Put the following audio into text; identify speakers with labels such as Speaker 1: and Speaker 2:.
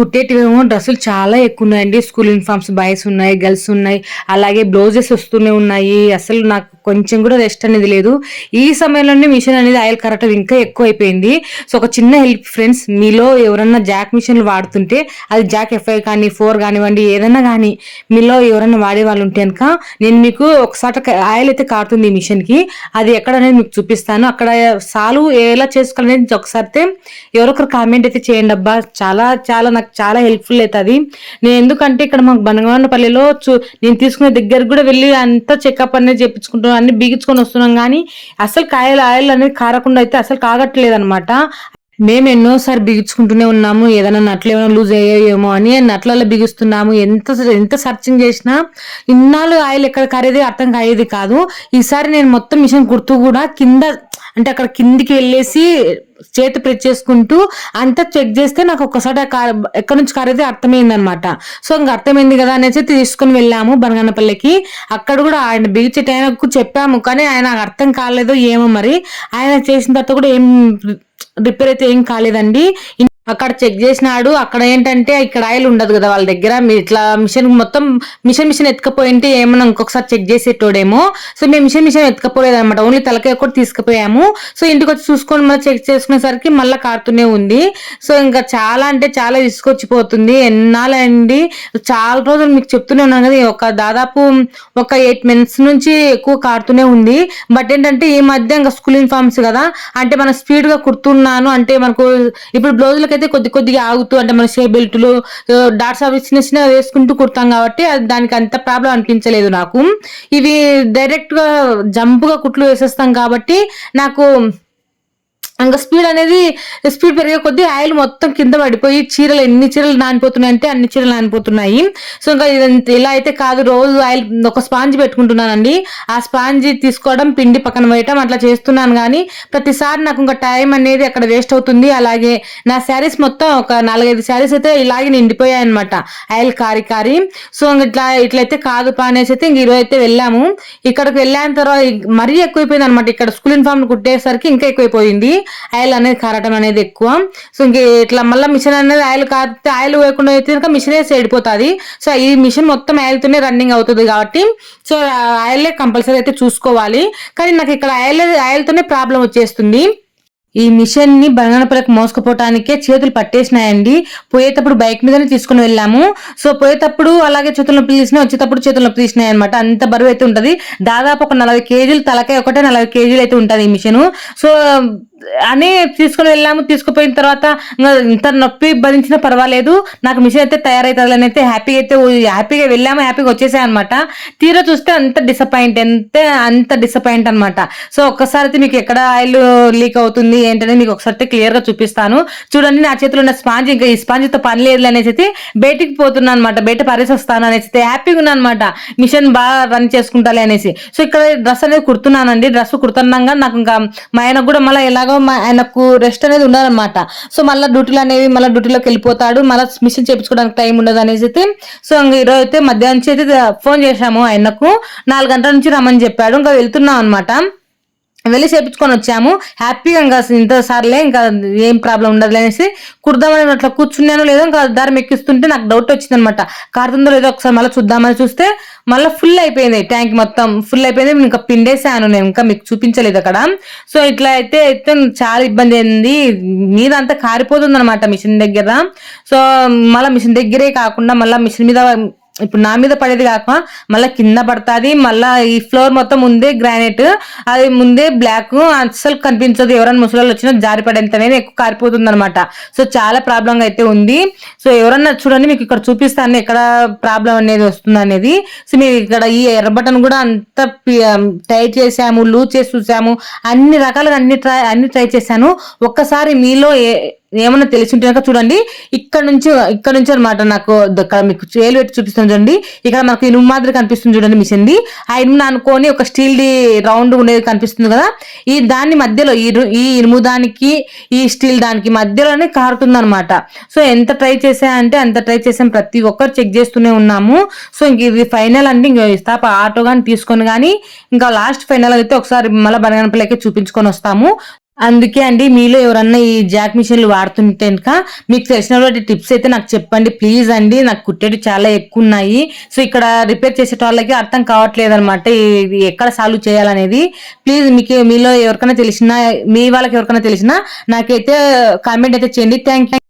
Speaker 1: కుట్టేటివేమో డ్రెస్సులు చాలా ఎక్కువ ఉన్నాయండి స్కూల్ యూనిఫామ్స్ బాయ్స్ ఉన్నాయి గర్ల్స్ ఉన్నాయి అలాగే బ్లౌజెస్ వస్తూనే ఉన్నాయి. అసలు నాకు కొంచెం కూడా రెస్ట్ అనేది లేదు. ఈ సమయంలోనే మిషన్ అనేది ఆయిల్ కరెక్ట్ ఇంకా ఎక్కువ అయిపోయింది సో ఒక చిన్న హెల్ప్ ఫ్రెండ్స్ మీలో ఎవరన్నా జాక్ మిషన్లు వాడుతుంటే అది జాక్ ఎఫ్ఐ కానీ ఫోర్ కానివ్వండి ఏదైనా కానీ మీలో ఎవరన్నా వాడే వాళ్ళు ఉంటే కనుక నేను మీకు ఒకసారి ఆయిల్ అయితే కారుతుంది ఈ మిషన్కి. అది ఎక్కడ అనేది మీకు చూపిస్తాను. అక్కడ సాల్వ్ ఎలా చేసుకోవాలనేది ఒకసారి అయితే ఎవరొకరు కామెంట్ అయితే చేయండి అబ్బా. చాలా చాలా నాకు చాలా హెల్ప్ఫుల్ అవుతుంది. నేను ఎందుకంటే ఇక్కడ మాకు బనగవానపల్లిలో చూ నేను తీసుకునే దగ్గర కూడా వెళ్ళి అంతా చెకప్ అనేది చేయించుకుంటున్నాను అన్ని బిగించుకొని వస్తున్నాం కానీ అసలు కాయలు ఆయిల్ అనేది కారకుండా అయితే అసలు కాగట్లేదు అనమాట మేము ఎన్నోసారి బిగించుకుంటూనే ఉన్నాము ఏదైనా నట్లు ఏమైనా లూజ్ అయ్యాయేమో అని నట్లలో బిగిస్తున్నాము. ఎంత ఎంత సర్చింగ్ చేసినా ఇన్నాళ్ళు ఆయిల్ ఎక్కడ కరేది అర్థం కాయేది కాదు. ఈసారి నేను మొత్తం మిషన్ కుర్తూ కూడా కింద అంటే అక్కడ కిందికి వెళ్ళేసి చేతి ప్రెస్ చేసుకుంటూ అంతా చెక్ చేస్తే నాకు ఒక్కసారి ఎక్కడి నుంచి కారేది అర్థమైంది అనమాట సో ఇంకా అర్థమైంది కదా అనేసి తీసుకుని వెళ్ళాము బనగన్నపల్లికి అక్కడ కూడా ఆయన బిగిచేట ఆయనకు చెప్పాము కానీ ఆయన అర్థం కాలేదు ఏమో మరి. ఆయన చేసిన తర్వాత కూడా ఏం రిపేర్ అయితే ఏం కాలేదండి. అక్కడ చెక్ చేసినాడు. అక్కడ ఏంటంటే ఇక్కడ ఆయిల్ ఉండదు కదా వాళ్ళ దగ్గర. ఇట్లా మిషన్ మొత్తం మిషన్ మిషన్ ఎత్తుకపోయింటే ఏమన్నా ఇంకొకసారి చెక్ చేసేటోడేమో. సో మేము మిషన్ మిషన్ ఎత్తుకపోలేదు అనమాట ఓన్లీ తలకాయ కూడా తీసుకుపోయాము. సో ఇంటికి వచ్చి చూసుకొని మళ్ళీ చెక్ చేసుకునేసరికి మళ్ళీ కారుతూనే ఉంది. సో ఇంకా చాలా అంటే చాలా తీసుకొచ్చిపోతుంది ఎన్నాళ్ళండి? చాలా రోజులు మీకు చెప్తూనే ఉన్నాను కదా. ఒక దాదాపు ఒక ఎయిట్ మినిట్స్ నుంచి ఎక్కువ కారుతూనే ఉంది. బట్ ఏంటంటే ఈ మధ్య ఇంకా స్కూల్ యూనిఫామ్స్ కదా. అంటే మనం స్పీడ్గా కుడుతున్నాను అంటే మనకు ఇప్పుడు బ్లౌజులకి అయితే కొద్ది కొద్దిగా ఆగుతూ అంటే మన షే బెల్ట్లు డాట్స్ అవి చిన్న చిన్న వేసుకుంటూ కుడతాం కాబట్టి అది దానికి అంత ప్రాబ్లం అనిపించలేదు నాకు. ఇవి డైరెక్ట్గా గా కుట్లు వేసేస్తాం కాబట్టి నాకు ఇంకా స్పీడ్ అనేది స్పీడ్ పెరిగే కొద్దీ ఆయిల్ మొత్తం కింద పడిపోయి చీరలు ఎన్ని చీరలు నానిపోతున్నాయి అంటే అన్ని చీరలు నానిపోతున్నాయి. సో ఇంకా ఇదంతా ఇలా అయితే కాదు. రోజు ఆయిల్ ఒక స్పాంజ్ పెట్టుకుంటున్నానండి. ఆ స్పాంజ్ తీసుకోవడం పిండి పక్కన వేయటం అట్లా చేస్తున్నాను కానీ ప్రతిసారి నాకు ఇంకా టైం అనేది అక్కడ వేస్ట్ అవుతుంది. అలాగే నా శారీస్ మొత్తం ఒక నాలుగైదు శారీస్ అయితే ఇలాగే నిండిపోయాయి అనమాట ఆయిల్ కారి కారి. సో ఇంక ఇట్లా ఇట్లయితే కాదు పా అనేసి అయితే ఇంక ఈరోజు అయితే వెళ్ళాము. ఇక్కడికి వెళ్ళిన తర్వాత మరీ ఎక్కువైపోయింది అనమాట ఇక్కడ స్కూల్ యూనిఫామ్ కుట్టేసరికి ఇంకా ఎక్కువైపోయింది. ఆయిల్ అనేది కారటం అనేది ఎక్కువ. సో ఇంక ఇట్లా మళ్ళీ మిషన్ అనేది ఆయిల్ కారితే ఆయిల్ వేయకుండా అయితే కనుక మిషన్ వేసి చెడిపోతుంది సో ఈ మిషన్ మొత్తం ఆయిల్తోనే రన్నింగ్ అవుతుంది కాబట్టి సో ఆయిలే కంపల్సరీ అయితే చూసుకోవాలి. కానీ నాకు ఇక్కడ ఆయిల్ ఆయిల్తోనే ప్రాబ్లం వచ్చేస్తుంది. ఈ మిషన్ని బంగాళపల్లికి మోసుకుపోవటానికే చేతులు పట్టేసినాయండి. పోయేటప్పుడు బైక్ మీదనే తీసుకుని వెళ్ళాము. సో పోయేటప్పుడు అలాగే చేతుల నొప్పి తీసినాయి వచ్చేటప్పుడు చేతుల నొప్పి తీసినాయి అనమాట అంత బరువు అయితే ఉంటుంది. దాదాపు ఒక నలభై కేజీలు తలకాయ ఒకటే నలభై కేజీలు అయితే ఉంటుంది ఈ మిషన్. సో అని తీసుకుని వెళ్ళాము తీసుకుపోయిన తర్వాత ఇంత నొప్పి భరించినా పర్వాలేదు. నాకు మిషన్ అయితే తయారవుతుంది అని అయితే హ్యాపీగా అయితే హ్యాపీగా వెళ్ళాము హ్యాపీగా వచ్చేసాయి అనమాట తీరా చూస్తే అంత డిసప్పాయింట్ ఎంత అంత డిసప్పాయింట్ అనమాట సో ఒక్కసారి అయితే మీకు ఎక్కడ ఆయిల్ లీక్ అవుతుంది ఏంటనేది మీకు ఒకసారి క్లియర్గా చూపిస్తాను. చూడండి నా చేతిలో ఉన్న స్పాంజ్ ఇంకా ఈ స్పాంజ్తో పని లేదు అనేసి అయితే బయటికి పోతున్నాను అనమాట బయట పారేసి వస్తాను అనేసి అయితే హ్యాపీగా ఉన్నాను అనమాట మిషన్ బాగా రన్ చేసుకుంటాలి అనేసి. సో ఇక్కడ డ్రెస్ అనేది కుడుతున్నానండి డ్రెస్ కుడుతున్నాగా నాకు ఇంకా మా ఆయనకు కూడా మళ్ళీ ఎలాగ మా ఆయనకు రెస్ట్ అనేది ఉండాలన్నమాట. సో మళ్ళీ డ్యూటీలు అనేవి మళ్ళీ డ్యూటీలోకి వెళ్ళిపోతాడు. మళ్ళీ మిషన్ చేయించుకోవడానికి టైం ఉండదు అనేసి అయితే సో ఇంకా ఈరోజు అయితే మధ్యాహ్నం నుంచి అయితే ఫోన్ చేశాము ఆయనకు. నాలుగు గంటల నుంచి రమ్మని చెప్పాడు. ఇంకా వెళ్తున్నాం అనమాట వెళ్ళి చేపించుకొని వచ్చాము. హ్యాపీగా ఇంకా ఇంత సార్లే ఇంకా ఏం ప్రాబ్లం ఉండదు అనేసి కుడదామని అట్లా కూర్చున్నాను లేదో ఇంకా దారి ఎక్కిస్తుంటే నాకు డౌట్ వచ్చింది అనమాట కారుతుందో లేదో ఒకసారి మళ్ళీ చూద్దామని చూస్తే మళ్ళీ ఫుల్ అయిపోయింది. ట్యాంక్ మొత్తం ఫుల్ అయిపోయింది. ఇంకా పిండేసాను నేను. ఇంకా మీకు చూపించలేదు అక్కడ. సో ఇట్లా అయితే అయితే చాలా ఇబ్బంది అయింది. మీద అంతా కారిపోతుంది అనమాట మిషన్ దగ్గర. సో మళ్ళీ మిషన్ దగ్గరే కాకుండా మళ్ళీ మిషన్ మీద ఇప్పుడు నా మీద పడేది కాక మళ్ళీ కింద పడుతుంది మళ్ళీ ఈ ఫ్లోర్ మొత్తం ముందే గ్రానైట్ అది ముందే బ్లాక్ అస్సలు కనిపించదు. ఎవరైనా ముసలి వచ్చినా జారి పడేంతనే ఎక్కువ కారిపోతుంది అనమాట సో చాలా ప్రాబ్లం అయితే ఉంది. సో ఎవరన్నా చూడండి మీకు ఇక్కడ చూపిస్తాను ఎక్కడ ప్రాబ్లం అనేది వస్తుంది అనేది. సో మీరు ఇక్కడ ఈ ఎర్ర బటన్ కూడా అంత టైట్ చేసాము లూజ్ చేసి చూసాము అన్ని రకాలుగా అన్ని ట్రై అన్ని ట్రై చేశాను. ఒక్కసారి మీలో ఏ ఏమన్నా తెలిసి ఉంటే చూడండి. ఇక్కడ నుంచి ఇక్కడ నుంచి అనమాట నాకు ఇక్కడ మీకు చేలు పెట్టి చూపిస్తాను చూడండి. ఇక్కడ మనకు ఇనుము మాదిరి కనిపిస్తుంది చూడండి మిషన్ది. ఆ ఇనుమును అనుకొని ఒక స్టీల్ ది రౌండ్ ఉండేది కనిపిస్తుంది కదా. ఈ దాన్ని మధ్యలో ఈ ఈ ఇనుము దానికి ఈ స్టీల్ దానికి మధ్యలోనే కారుతుంది అనమాట సో ఎంత ట్రై చేసా అంటే అంత ట్రై చేసాం ప్రతి ఒక్కరు చెక్ చేస్తూనే ఉన్నాము. సో ఇంక ఇది ఫైనల్ అంటే ఇంక ఇస్తాప ఆటో కానీ తీసుకొని కానీ ఇంకా లాస్ట్ ఫైనల్ అయితే ఒకసారి మళ్ళీ బనగనపల్లికి చూపించుకొని వస్తాము. అందుకే అండి మీలో ఎవరన్నా ఈ జాక్ మిషన్లు వాడుతుంటే కనుక మీకు తెలిసిన టిప్స్ అయితే నాకు చెప్పండి. ప్లీజ్ అండి నాకు కుట్టేటి చాలా ఎక్కువ ఉన్నాయి సో ఇక్కడ రిపేర్ చేసే వాళ్ళకి అర్థం కావట్లేదు అనమాట ఇది ఎక్కడ సాల్వ్ చేయాలనేది. ప్లీజ్ మీకు మీలో ఎవరికైనా తెలిసినా మీ వాళ్ళకి ఎవరికైనా తెలిసినా నాకైతే కామెంట్ అయితే చేయండి. థ్యాంక్